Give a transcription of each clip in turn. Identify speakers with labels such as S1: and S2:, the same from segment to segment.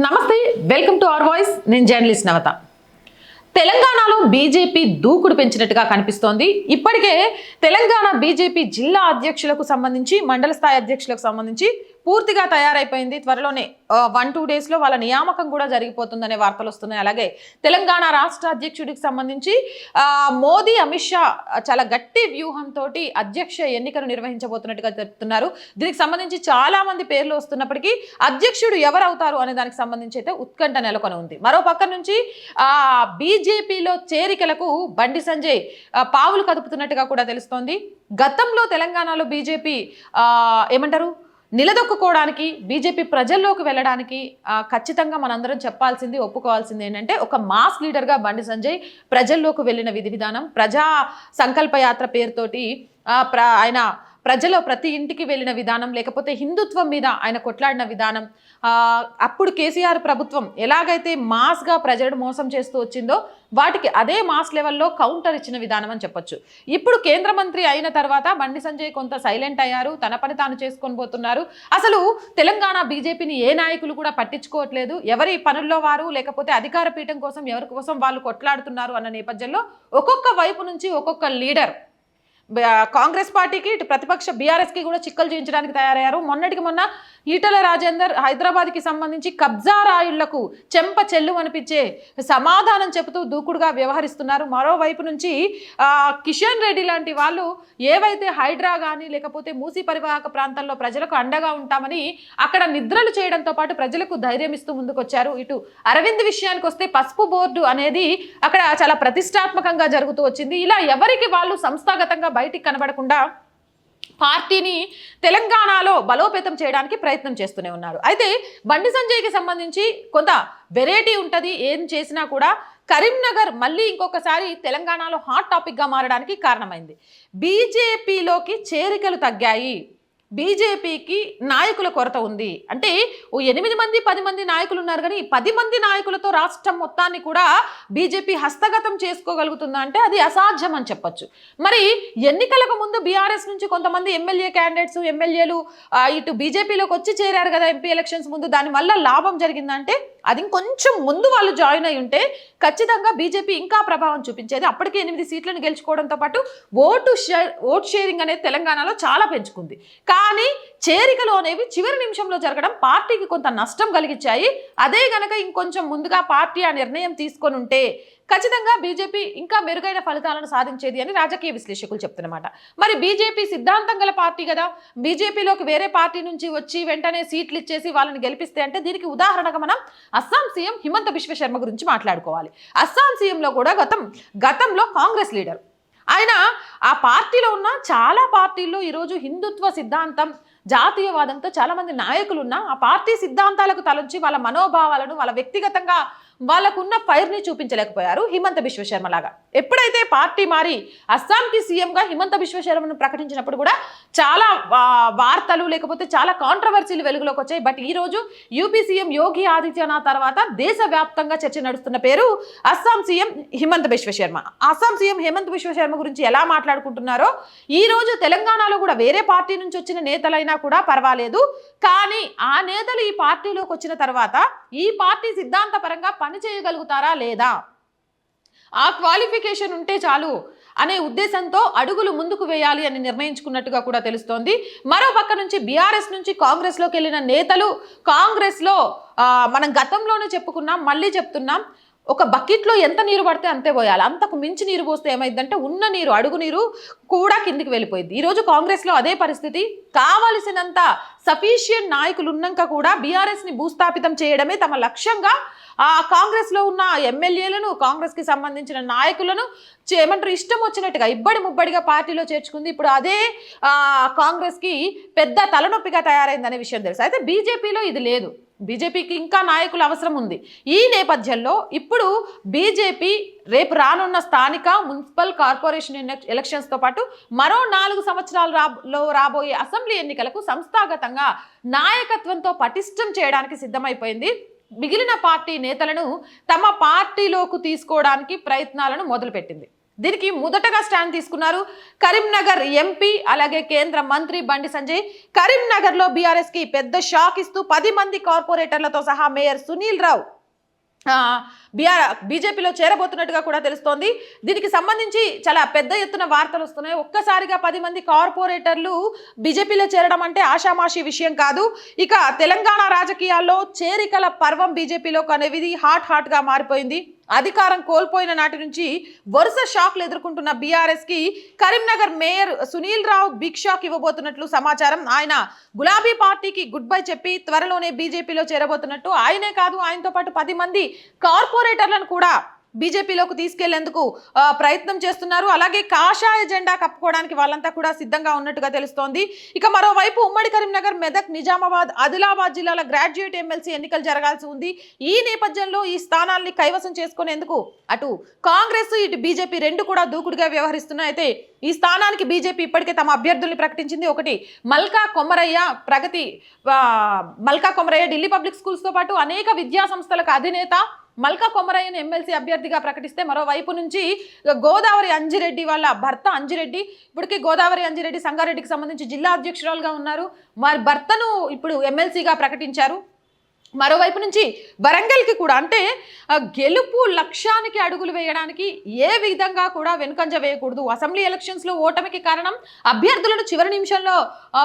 S1: నమస్తే welcome to hour voice. నేను journalist నవత. తెలంగాణలో బీజేపీ దూకుడు పెంచినట్టుగా కనిపిస్తోంది. ఇప్పటికే తెలంగాణ బీజేపీ జిల్లా అధ్యక్షులకు సంబంధించి మండల స్థాయి అధ్యక్షులకు సంబంధించి పూర్తిగా తయారైపోయింది. త్వరలోనే వన్ టూ డేస్లో వాళ్ళ నియామకం కూడా జరిగిపోతుందనే వార్తలు వస్తున్నాయి. అలాగే తెలంగాణ రాష్ట్ర అధ్యక్షుడికి సంబంధించి మోదీ అమిత్ షా చాలా గట్టి వ్యూహంతో అధ్యక్ష ఎన్నికను నిర్వహించబోతున్నట్టుగా చెప్తున్నారు. దీనికి సంబంధించి చాలా మంది పేర్లు వస్తున్నప్పటికీ అధ్యక్షుడు ఎవరవుతారు అనే దానికి సంబంధించి అయితే ఉత్కంఠ నెలకొని ఉంది. మరో పక్క నుంచి బీజేపీలో చేరికలకు బండి సంజయ్ పావులు కదుపుతున్నట్టుగా కూడా తెలుస్తోంది. గతంలో తెలంగాణలో బీజేపీ ఏమంటారు? నిలదొక్కుకోవడానికి బీజేపీ ప్రజల్లోకి వెళ్ళడానికి ఖచ్చితంగా మనందరం చెప్పాల్సింది ఒప్పుకోవాల్సింది ఏంటంటే ఒక మాస్ లీడర్గా బండి సంజయ్ ప్రజల్లోకి వెళ్ళిన విధి విధానం ప్రజా సంకల్పయాత్ర పేరుతోటి ప్ర ఆయన ప్రజల ప్రతి ఇంటికి వెళ్ళిన విధానం లేకపోతే హిందుత్వం మీద ఆయన కొట్లాడిన విధానం అప్పుడు కేసీఆర్ ప్రభుత్వం ఎలాగైతే మాస్గా ప్రజలను మోసం చేస్తూ వచ్చిందో వాటికి అదే మాస్ లెవెల్లో కౌంటర్ ఇచ్చిన విధానం అని చెప్పొచ్చు. ఇప్పుడు కేంద్ర మంత్రి అయిన తర్వాత బండి సంజయ్ కొంత సైలెంట్ అయ్యారు తన పని తాను చేసుకొని పోతున్నారు. అసలు తెలంగాణ బీజేపీని ఏ నాయకులు కూడా పట్టించుకోవట్లేదు. ఎవరి పనుల్లో వారు లేకపోతే అధికార పీఠం కోసం ఎవరి కోసం వాళ్ళు కొట్లాడుతున్నారు అన్న నేపథ్యంలో ఒక్కొక్క వైపు నుంచి ఒక్కొక్క లీడర్ కాంగ్రెస్ పార్టీకి ఇటు ప్రతిపక్ష బీఆర్ఎస్కి కూడా చిక్కలు చేయించడానికి తయారయ్యారు. మొన్నటికి మొన్న ఈటల రాజేందర్ హైదరాబాద్కి సంబంధించి కబ్జా రాయుళ్ళకు చెంప చెల్లు అనిపించే సమాధానం చెబుతూ దూకుడుగా వ్యవహరిస్తున్నారు. మరోవైపు నుంచి కిషన్ రెడ్డి లాంటి వాళ్ళు ఏవైతే హైడ్రా కానీ లేకపోతే మూసీ పరివాహక ప్రాంతాల్లో ప్రజలకు అండగా ఉంటామని అక్కడ నిద్రలు చేయడంతో పాటు ప్రజలకు ధైర్యం ఇస్తూ ముందుకొచ్చారు. ఇటు అరవింద్ విషయానికి వస్తే పసుపు బోర్డు అనేది అక్కడ చాలా ప్రతిష్టాత్మకంగా జరుగుతూ వచ్చింది. ఇలా ఎవరికి వాళ్ళు సంస్థాగతంగా బయటికి కనబడకుండా పార్టీని తెలంగాణలో బలోపేతం చేయడానికి ప్రయత్నం చేస్తూనే ఉన్నారు. అయితే బండి సంజయ్కి సంబంధించి కొంత వెరైటీ ఉంటుంది ఏం చేసినా కూడా కరీంనగర్ మళ్ళీ ఇంకొకసారి తెలంగాణలో హాట్ టాపిక్గా మారడానికి కారణమైంది. బీజేపీలోకి చేరికలు తగ్గాయి. బీజేపీకి నాయకుల కొరత ఉంది. అంటే ఓ ఎనిమిది మంది పది మంది నాయకులు ఉన్నారు కానీ పది మంది నాయకులతో రాష్ట్రం మొత్తాన్ని కూడా బీజేపీ హస్తగతం చేసుకోగలుగుతుందా? అంటే అది అసాధ్యం అని చెప్పొచ్చు. మరి ఎన్నికలకు ముందు బీఆర్ఎస్ నుంచి కొంతమంది ఎమ్మెల్యే క్యాండిడేట్స్ ఎమ్మెల్యేలు ఇటు బీజేపీలోకి వచ్చి చేరారు కదా ఎంపీ ఎలక్షన్స్ ముందు. దానివల్ల లాభం జరిగిందంటే అది ఇంకొంచెం ముందు వాళ్ళు జాయిన్ అయి ఉంటే ఖచ్చితంగా బీజేపీ ఇంకా ప్రభావం చూపించేది. అప్పటికే ఎనిమిది సీట్లను గెలుచుకోవడంతో పాటు ఓటు షేర్ ఓట్ షేరింగ్ అనేది తెలంగాణలో చాలా పెంచుకుంది. కానీ చేరికలు అనేవి చివరి నిమిషంలో జరగడం పార్టీకి కొంత నష్టం కలిగించాయి. అదే గనక ఇంకొంచెం ముందుగా పార్టీ ఆ నిర్ణయం తీసుకొని ఉంటే ఖచ్చితంగా బీజేపీ ఇంకా మెరుగైన ఫలితాలను సాధించేది అని రాజకీయ విశ్లేషకులు చెప్తున్నమాట. మరి బీజేపీ సిద్ధాంతం గల పార్టీ కదా. బీజేపీలోకి వేరే పార్టీ నుంచి వచ్చి వెంటనే సీట్లు ఇచ్చేసి వాళ్ళని గెలిపిస్తే అంటే దీనికి ఉదాహరణగా మనం అస్సాం సీఎం హిమంత విశ్వ శర్మ గురించి మాట్లాడుకోవాలి. అస్సాం సీఎంలో కూడా గతం గతంలో కాంగ్రెస్ లీడర్. ఆయన ఆ పార్టీలో ఉన్న చాలా పార్టీల్లో ఈరోజు హిందుత్వ సిద్ధాంతం జాతీయవాదంతో చాలామంది నాయకులు ఉన్నా ఆ పార్టీ సిద్ధాంతాలకు తలంచి వాళ్ళ మనోభావాలను వాళ్ళ వ్యక్తిగతంగా వాళ్ళకున్న ఫైర్ని చూపించలేకపోయారు హిమంత విశ్వశర్మ లాగా ఎప్పుడైతే పార్టీ మారి అస్సాంకి సీఎంగా హిమంత బిశ్వశర్మను ప్రకటించినప్పుడు కూడా చాలా వార్తలు లేకపోతే చాలా కాంట్రవర్సీలు వెలుగులోకి వచ్చాయి. బట్ ఈ రోజు యూపీ సీఎం యోగి ఆదిత్యనాథ్ తర్వాత దేశవ్యాప్తంగా చర్చ నడుస్తున్న పేరు అస్సాం సీఎం హిమంత విశ్వశర్మ అస్సాం సీఎం హిమంత్ విశ్వశర్మ గురించి ఎలా మాట్లాడుకుంటున్నారో ఈ రోజు తెలంగాణలో కూడా వేరే పార్టీ నుంచి వచ్చిన నేతలైనా కూడా పర్వాలేదు. కానీ ఆ నేతలు ఈ పార్టీలోకి వచ్చిన తర్వాత ఈ పార్టీ సిద్ధాంతపరంగా పని చేయగలుగుతారా లేదా? ఆ క్వాలిఫికేషన్ ఉంటే చాలు అనే ఉద్దేశంతో అడుగులు ముందుకు వేయాలి అని నిర్ణయించుకున్నట్టుగా కూడా తెలుస్తోంది. మరో పక్క నుంచి బీఆర్ఎస్ నుంచి కాంగ్రెస్లోకి వెళ్ళిన నేతలు కాంగ్రెస్లో మనం గతంలోనే చెప్పుకున్నాం మళ్ళీ చెప్తున్నాం. ఒక బకెట్లో ఎంత నీరు పడితే అంతే పోయాలి. అంతకు మించి నీరు పోస్తే ఏమైందంటే ఉన్న నీరు అడుగు నీరు కూడా కిందికి వెళ్ళిపోయింది. ఈరోజు కాంగ్రెస్లో అదే పరిస్థితి. కావలసినంత సఫీషియంట్ నాయకులు ఉన్నాక కూడా బీఆర్ఎస్ని భూస్థాపితం చేయడమే తమ లక్ష్యంగా ఆ కాంగ్రెస్లో ఉన్న ఎమ్మెల్యేలను కాంగ్రెస్కి సంబంధించిన నాయకులను ఏమంటారు ఇష్టం వచ్చినట్టుగా ఇబ్బడి ముబ్బడిగా పార్టీలో చేర్చుకుంది. ఇప్పుడు అదే కాంగ్రెస్కి పెద్ద తలనొప్పిగా తయారైందనే విషయం తెలుసు. అయితే బీజేపీలో ఇది లేదు. బీజేపీకి ఇంకా నాయకుల అవసరం ఉంది. ఈ నేపథ్యంలో ఇప్పుడు బీజేపీ రేపు రానున్న స్థానిక మున్సిపల్ కార్పొరేషన్ ఎలక్షన్స్తో పాటు మరో నాలుగు సంవత్సరాల రాబో రాబోయే అసెంబ్లీ ఎన్నికలకు సంస్థాగతంగా నాయకత్వంతో పటిష్టం చేయడానికి సిద్ధమైపోయింది. మిగిలిన పార్టీ నేతలను తమ పార్టీలోకి తీసుకోవడానికి ప్రయత్నాలను మొదలుపెట్టింది. దీనికి మొదటగా స్టాండ్ తీసుకున్నారు కరీంనగర్ ఎంపీ అలాగే కేంద్ర మంత్రి బండి సంజయ్. కరీంనగర్లో బీఆర్ఎస్కి పెద్ద షాక్ ఇస్తూ పది మంది కార్పొరేటర్లతో సహా మేయర్ సునీల్ రావు బీఆర్ బీజేపీలో చేరబోతున్నట్టుగా కూడా తెలుస్తోంది. దీనికి సంబంధించి చాలా పెద్ద ఎత్తున వార్తలు వస్తున్నాయి. ఒక్కసారిగా పది మంది కార్పొరేటర్లు బీజేపీలో చేరడం అంటే ఆషామాషి విషయం కాదు. ఇక తెలంగాణ రాజకీయాల్లో చేరికల పర్వం బీజేపీలో అనేది హాట్ హాట్గా మారిపోయింది. అధికారం కోల్పోయిన నాటి నుంచి వరుస షాక్లు ఎదుర్కొంటున్న బీఆర్ఎస్కి Karimnagar mayor Sunil Rao big shock ఇవ్వబోతున్నట్లు సమాచారం. ఆయన గులాబీ పార్టీకి గుడ్ బై చెప్పి త్వరలోనే బీజేపీలో చేరబోతున్నట్టు ఆయనే కాదు ఆయనతో పాటు పది మంది కార్పొరేటర్లను కూడా బీజేపీలోకి తీసుకెళ్ళేందుకు ప్రయత్నం చేస్తున్నారు. అలాగే కాషాయ జెండా కప్పుకోవడానికి వాళ్ళంతా కూడా సిద్ధంగా ఉన్నట్టుగా తెలుస్తోంది. ఇక మరోవైపు ఉమ్మడి కరీంనగర్ మెదక్ నిజామాబాద్ ఆదిలాబాద్ జిల్లాల గ్రాడ్యుయేట్ ఎమ్మెల్సీ ఎన్నికలు జరగాల్సి ఉంది. ఈ నేపథ్యంలో ఈ స్థానాల్ని కైవసం చేసుకునేందుకు అటు కాంగ్రెస్ ఇటు బీజేపీ రెండు కూడా దూకుడుగా వ్యవహరిస్తున్నాయి. అయితే ఈ స్థానానికి బీజేపీ ఇప్పటికే తమ అభ్యర్థుల్ని ప్రకటించింది. ఒకటి మల్కా కొమరయ్య ప్రగతి మల్కా కొమరయ్య ఢిల్లీ పబ్లిక్ స్కూల్స్తో పాటు అనేక విద్యా సంస్థలకు అధినేత మల్కా కొమరయ్యను ఎమ్మెల్సీ అభ్యర్థిగా ప్రకటిస్తే మరోవైపు నుంచి గోదావరి అంజిరెడ్డి వాళ్ళ భర్త అంజిరెడ్డి ఇప్పటికీ గోదావరి అంజిరెడ్డి సంగారెడ్డికి సంబంధించి జిల్లా అధ్యక్షురాలుగా ఉన్నారు. వారి భర్తను ఇప్పుడు ఎమ్మెల్సీగా ప్రకటించారు. మరోవైపు నుంచి వరంగల్కి కూడా అంటే గెలుపు లక్ష్యానికి అడుగులు వేయడానికి ఏ విధంగా కూడా వెనుకంజ వేయకూడదు. అసెంబ్లీ ఎలక్షన్స్లో ఓటమికి కారణం అభ్యర్థులను చివరి నిమిషంలో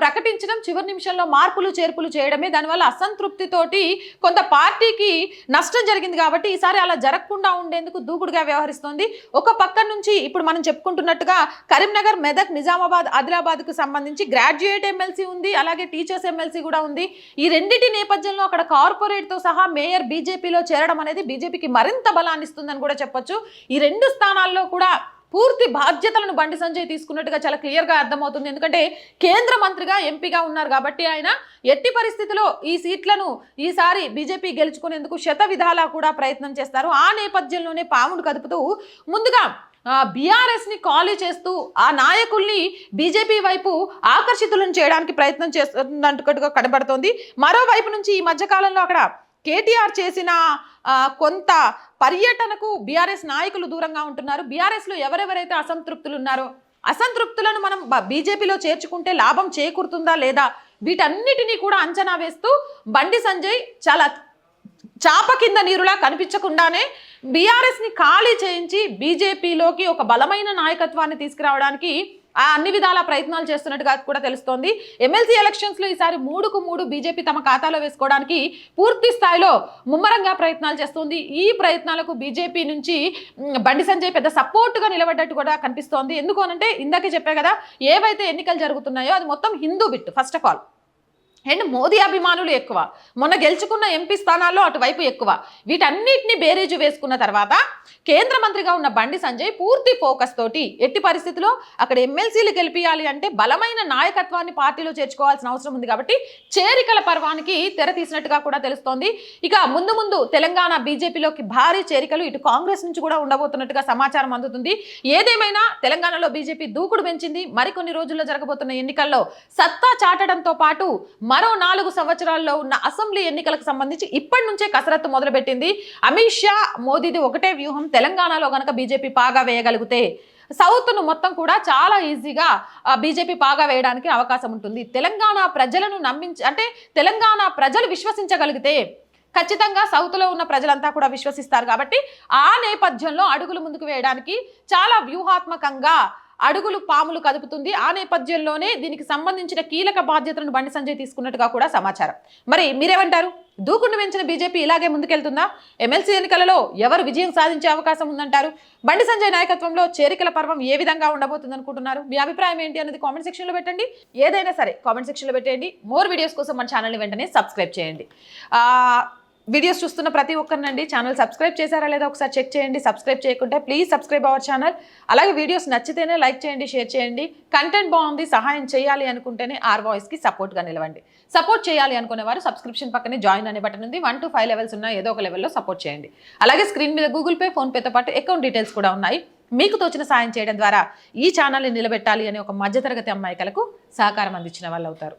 S1: ప్రకటించడం చివరి నిమిషంలో మార్పులు చేర్పులు చేయడమే. దానివల్ల అసంతృప్తితోటి కొంత పార్టీకి నష్టం జరిగింది కాబట్టి ఈసారి అలా జరగకుండా ఉండేందుకు దూకుడుగా వ్యవహరిస్తోంది. ఒక పక్క నుంచి ఇప్పుడు మనం చెప్పుకుంటున్నట్టుగా కరీంనగర్ మెదక్ నిజామాబాద్ ఆదిలాబాద్కు సంబంధించి గ్రాడ్యుయేట్ ఎమ్మెల్సీ ఉంది. అలాగే టీచర్స్ ఎమ్మెల్సీ కూడా ఉంది. ఈ రెండింటి నేపథ్యంలో అక్కడ కార్పొరేట్తో సహా మేయర్ బీజేపీలో చేరడం అనేది బీజేపీకి మరింత బలాన్ని ఇస్తుందని కూడా చెప్పొచ్చు. ఈ రెండు స్థానాల్లో కూడా పూర్తి బాధ్యతలను బండి సంజయ్ తీసుకున్నట్టుగా చాలా క్లియర్గా అర్థమవుతుంది. ఎందుకంటే కేంద్ర మంత్రిగా ఎంపీగా ఉన్నారు కాబట్టి ఆయన ఎట్టి పరిస్థితిలో ఈ సీట్లను ఈసారి బీజేపీ గెలుచుకునేందుకు శత విధాలా కూడా ప్రయత్నం చేస్తారు. ఆ నేపథ్యంలోనే పాముడు కదుపుతూ ముందుగా బీఆర్ఎస్ని ఖాళీ చేస్తూ ఆ నాయకుల్ని బీజేపీ వైపు ఆకర్షితులను చేయడానికి ప్రయత్నం చేస్తున్నట్టుగా కనబడుతోంది. మరోవైపు నుంచి ఈ మధ్యకాలంలో అక్కడ కేటీఆర్ చేసిన కొంత పర్యటనకు బీఆర్ఎస్ నాయకులు దూరంగా ఉంటున్నారు. బీఆర్ఎస్లో ఎవరెవరైతే అసంతృప్తులు ఉన్నారో అసంతృప్తులను మనం బీజేపీలో చేర్చుకుంటే లాభం చేకూరుతుందా లేదా? వీటన్నిటినీ కూడా అంచనా వేస్తూ బండి సంజయ్ చాలా చాప కింద నీరులా కనిపించకుండానే బీఆర్ఎస్ని ఖాళీ చేయించి బీజేపీలోకి ఒక బలమైన నాయకత్వాన్ని తీసుకురావడానికి ఆ అన్ని విధాల ప్రయత్నాలు చేస్తున్నట్టుగా కూడా తెలుస్తోంది. ఎమ్మెల్సీ ఎలక్షన్స్లో ఈసారి మూడుకు మూడు బీజేపీ తమ ఖాతాలో వేసుకోవడానికి పూర్తి స్థాయిలో ముమ్మరంగా ప్రయత్నాలు చేస్తోంది. ఈ ప్రయత్నాలకు బీజేపీ నుంచి బండి సంజయ్ పెద్ద సపోర్ట్గా నిలబడ్డట్టు కూడా కనిపిస్తోంది. ఎందుకు అనంటే ఇందాకే చెప్పా కదా ఏవైతే ఎన్నికలు జరుగుతున్నాయో అది మొత్తం Hindu bit first of all and Modi అభిమానులు ఎక్కువ. మొన్న గెలుచుకున్న ఎంపీ స్థానాల్లో అటువైపు ఎక్కువ. వీటన్నిటిని బేరేజు వేసుకున్న తర్వాత కేంద్ర మంత్రిగా ఉన్న బండి సంజయ్ పూర్తి ఫోకస్ తోటి ఎట్టి పరిస్థితిలో అక్కడ ఎమ్మెల్సీలు గెలిపియాలి అంటే బలమైన నాయకత్వాన్ని పార్టీలో చేర్చుకోవాల్సిన అవసరం ఉంది కాబట్టి చేరికల పర్వానికి తెర తీసినట్టుగా కూడా తెలుస్తోంది. ఇక ముందు ముందు తెలంగాణ బీజేపీలోకి భారీ చేరికలు ఇటు కాంగ్రెస్ నుంచి కూడా ఉండబోతున్నట్టుగా సమాచారం అందుతుంది. ఏదేమైనా తెలంగాణలో బీజేపీ దూకుడు పెంచింది. మరికొన్ని రోజుల్లో జరగబోతున్న ఎన్నికల్లో సత్తా చాటడంతో పాటు మరో నాలుగు సంవత్సరాల్లో ఉన్న అసెంబ్లీ ఎన్నికలకు సంబంధించి ఇప్పటి నుంచే కసరత్తు మొదలుపెట్టింది. అమిత్ షా మోదీది ఒకటే వ్యూహం. తెలంగాణలో గనక బీజేపీ పాగా వేయగలిగితే సౌత్ను మొత్తం కూడా చాలా ఈజీగా బీజేపీ పాగా వేయడానికి అవకాశం ఉంటుంది. తెలంగాణ ప్రజలను నమ్మించి అంటే తెలంగాణ ప్రజలు విశ్వసించగలిగితే ఖచ్చితంగా సౌత్లో ఉన్న ప్రజలంతా కూడా విశ్వసిస్తారు. కాబట్టి ఆ నేపథ్యంలో అడుగులు ముందుకు వేయడానికి చాలా వ్యూహాత్మకంగా అడుగులు పాములు కదుపుతుంది. ఆ నేపథ్యంలోనే దీనికి సంబంధించిన కీలక బాధ్యతలను బండి సంజయ్ తీసుకున్నట్టుగా కూడా సమాచారం. మరి మీరేమంటారు? దూకుడు పెంచిన బీజేపీ ఇలాగే ముందుకెళ్తుందా? ఎమ్మెల్సీ ఎన్నికలలో ఎవరు విజయం సాధించే అవకాశం ఉందంటారు? బండి సంజయ్ నాయకత్వంలో చేరికల పర్వం ఏ విధంగా ఉండబోతుంది అనుకుంటున్నారు మీ అభిప్రాయం ఏంటి అనేది కామెంట్ సెక్షన్లో పెట్టండి. ఏదైనా సరే కామెంట్ సెక్షన్లో పెట్టండి మోర్ వీడియోస్ కోసం మన ఛానల్ని వెంటనే సబ్స్క్రైబ్ చేయండి. వీడియోస్ చూస్తున్న ప్రతి ఒక్కరినండి. ఛానల్ సబ్స్క్రైబ్ చేశారా లేదా ఒకసారి చెక్ చేయండి. సబ్స్క్రైబ్ చేయకుంటే ప్లీజ్ సబ్స్క్రైబ్ అవర్ ఛానల్. అలాగే వీడియోస్ నచ్చితేనే లైక్ చేయండి షేర్ చేయండి. కంటెంట్ బాగుంది సహాయం చేయాలి అనుకుంటేనే ఆర్ వాయిస్కి సపోర్ట్గా నిలవండి. సపోర్ట్ చేయాలి అనుకునే వారు సబ్స్క్రిప్షన్ పక్కనే జాయిన్ అనే బటన్ ఉంది. వన్ టు ఫైవ్ లెవెల్స్ ఉన్నాయి ఏదో ఒక లెవెల్లో సపోర్ట్ చేయండి. అలాగే స్క్రీన్ మీద గూగుల్ పే ఫోన్పేతో పాటు అకౌంట్ డీటెయిల్స్ కూడా ఉన్నాయి. మీకు తోచిన సాయం చేయడం ద్వారా ఈ ఛానల్ని నిలబెట్టాలి అనే ఒక మధ్యతరగతి అమ్మాయికలకు సహకారం అందించిన వాళ్ళు అవుతారు